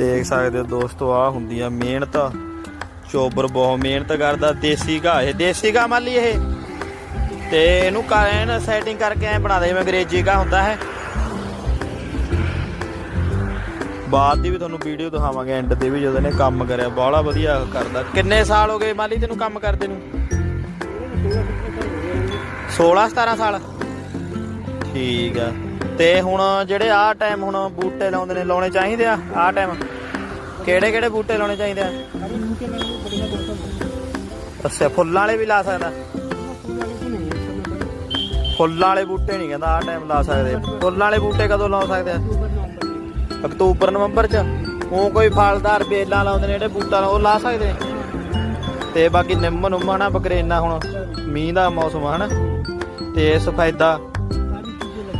ਦੇਖ ਸਕਦੇ ਹੋ ਦੋਸਤੋ ਆ ਹੁੰਦੀ ਆ ਮਿਹਨਤ। ਚੋਬਰ ਬਹੁਤ ਮਿਹਨਤ ਕਰਦਾ, ਦੇਸੀ ਘਾਹ, ਇਹ ਦੇਸੀ ਘਾਹ ਮੰਨ ਇਹ। ਤੇ ਇਹਨੂੰ ਕਾਇਨ ਸੈਟਿੰਗ ਕਰਕੇ ਐ ਬਣਾ ਦੇ, ਜਿਵੇਂ ਅੰਗਰੇਜ਼ੀ ਘਾਹ ਹੁੰਦਾ ਹੈ। ਬਾਅਦ ਦੀ ਵੀ ਤੁਹਾਨੂੰ ਵੀਡੀਓ ਦਿਖਾਵਾਂਗੇ ਐਂਡ ਤੇ ਵੀ ਜਦੋਂ ਇਹਨੇ ਕੰਮ ਕਰਿਆ, ਬਾਹਲਾ ਵਧੀਆ ਕਰਦਾ। ਕਿੰਨੇ ਸਾਲ ਹੋ ਗਏ ਮਾਲੀ ਤੈਨੂੰ ਕੰਮ ਕਰਦੇ ਨੂੰ? 16 17 ਸਾਲ। ਠੀਕ ਆ। ਤੇ ਹੁਣ ਜਿਹੜੇ ਆਹ ਟਾਈਮ ਹੁਣ ਬੂਟੇ ਲਾਉਂਦੇ ਨੇ, ਲਾਉਣੇ ਚਾਹੀਦੇ ਆ? ਆਹ ਟਾਈਮ ਕਿਹੜੇ ਕਿਹੜੇ ਬੂਟੇ ਲਾਉਣੇ ਚਾਹੀਦੇ ਆ? ਅੱਛਾ, ਫੁੱਲਾਂ ਵਾਲੇ ਵੀ ਲਾ ਸਕਦਾ? ਫੁੱਲਾਂ ਵਾਲੇ ਬੂਟੇ ਨਹੀਂ ਕਹਿੰਦਾ ਆਹ ਟਾਈਮ ਲਾ ਸਕਦੇ। ਫੁੱਲਾਂ ਵਾਲੇ ਬੂਟੇ ਕਦੋਂ ਲਾ ਸਕਦੇ ਆ? ਅਕਤੂਬਰ, ਨਵੰਬਰ ਚ। ਉਹ ਕੋਈ ਫਲਦਾਰ ਬੇਲਾਂ ਲਾਉਂਦੇ ਨੇ, ਜਿਹੜੇ ਬੂਟਾ ਉਹ ਲਾ ਸਕਦੇ ਤੇ ਬਾਕੀ ਨਿੰਮ ਨੁੰਮ ਹਨਾ, ਬਕਰੇਨਾ ਹੁਣ ਮੀਂਹ ਦਾ ਮੌਸਮ ਆ ਹਨਾ। ਤੇ ਸਫੈਦਾ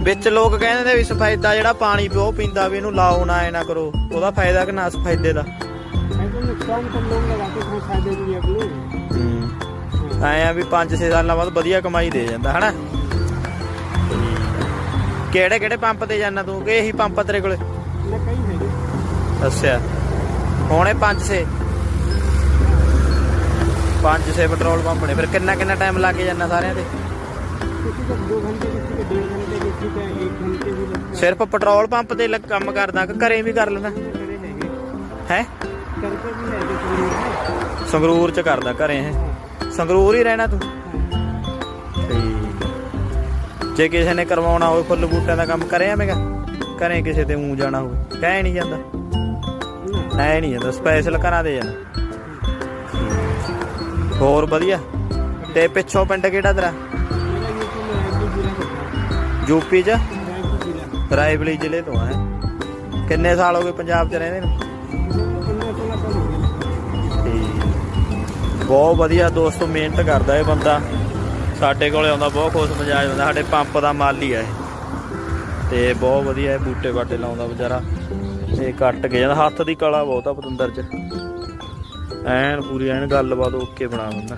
ਵਿੱਚ ਲੋਕ ਕਹਿੰਦੇ ਨੇ ਵੀ ਸਫੈਦਾ ਜਿਹੜਾ ਪਾਣੀ ਪਿਓ ਪੀਂਦਾ ਵੀ ਇਹਨੂੰ ਲਾਓ ਨਾ ਐ ਨਾ ਕਰੋ। ਉਹਦਾ ਫਾਇਦਾ ਕਿ ਨਾ ਸਫੈਦੇ ਦਾ? ਨੁਕਸਾਨ ਵੀ 5-6 ਸਾਲਾਂ ਬਾਅਦ ਵਧੀਆ ਕਮਾਈ ਦੇ ਜਾਂਦਾ ਹਨਾ? ਕਿਹੜੇ ਕਿਹੜੇ ਪੰਪ ਤੇ ਜਾਣਾ ਤੂੰ? ਕਿ ਇਹੀ ਪੰਪ ਤੇਰੇ ਕੋਲੇ? ਅੱਛਾ। ਹੁਣੇ 5-6 5-6 ਪੈਟਰੋਲ ਪੰਪ ਨੇ। ਫਿਰ ਕਿੰਨਾ ਕਿੰਨਾ ਟਾਈਮ ਲੱਗ ਜਾਂਦਾ ਸਾਰਿਆਂ ਤੇ? ਸਿਰਫ ਪੈਟਰੋਲ ਪੰਪ ਤੇ ਕੰਮ ਕਰਦਾ ਕਿ ਘਰੇ ਵੀ ਕਰ ਲੈਣਾ ਹੈ? ਸੰਗਰੂਰ ਚ ਕਰਦਾ ਘਰੇ ਹੈ ਸੰਗਰੂਰ ਹੀ ਰਹਿਣਾ ਤੂੰ? ਜੇ ਕਿਸੇ ਨੇ ਕਰਵਾਉਣਾ ਹੋਵੇ ਫੁੱਲ ਬੂਟਿਆਂ ਦਾ ਕੰਮ ਕਰੇ ਆਵੇਂਗਾ ਕਰੇ ਕਿਸੇ ਤੇ ਉਂ ਜਾਣਾ ਹੋਵੇ। ਕਹਿ ਨਹੀਂ ਜਾਂਦਾ। ਐ ਨਹੀਂ ਜਾਂਦਾ। ਸਪੈਸ਼ਲ ਘਰਾਂ ਦੇ ਜਾਂਦਾ ਹੋਰ ਵਧੀਆ? ਤੇ ਪਿੱਛੋਂ ਪਿੰਡ ਕਿਹੜਾ ਤੇਰਾ? ਯੂਪੀ ਚ? ਰਾਏਬਲੀ ਜ਼ਿਲ੍ਹੇ ਤੋਂ ਹੈ? ਕਿੰਨੇ ਸਾਲ ਹੋ ਗਏ ਪੰਜਾਬ ਚ ਰਹਿੰਦੇ ਨੂੰ? ਬਹੁਤ ਵਧੀਆ ਦੋਸਤੋ, ਮਿਹਨਤ ਕਰਦਾ ਇਹ ਬੰਦਾ। ਸਾਡੇ ਕੋਲੇ ਆਉਂਦਾ, ਬਹੁਤ ਖੁਸ਼ ਮਜਾਜ ਹੁੰਦਾ। ਸਾਡੇ ਪੰਪ ਦਾ ਮਾਲੀ ਹੈ ਤੇ ਬਹੁਤ ਵਧੀਆ ਇਹ ਬੂਟੇ ਬਾਟੇ ਲਾਉਂਦਾ ਵਿਚਾਰਾ। ਇਹ ਕੱਟ ਕੇ ਜਾਂਦਾ। ਹੱਥ ਦੀ ਕਲਾ ਬਹੁਤ ਆ ਪਤੰਦਰ ਚ। ਐਨ ਪੂਰੀ, ਐਨ ਗੱਲਬਾਤ ਓਕੇ ਬਣਾ ਦਿੰਦਾ।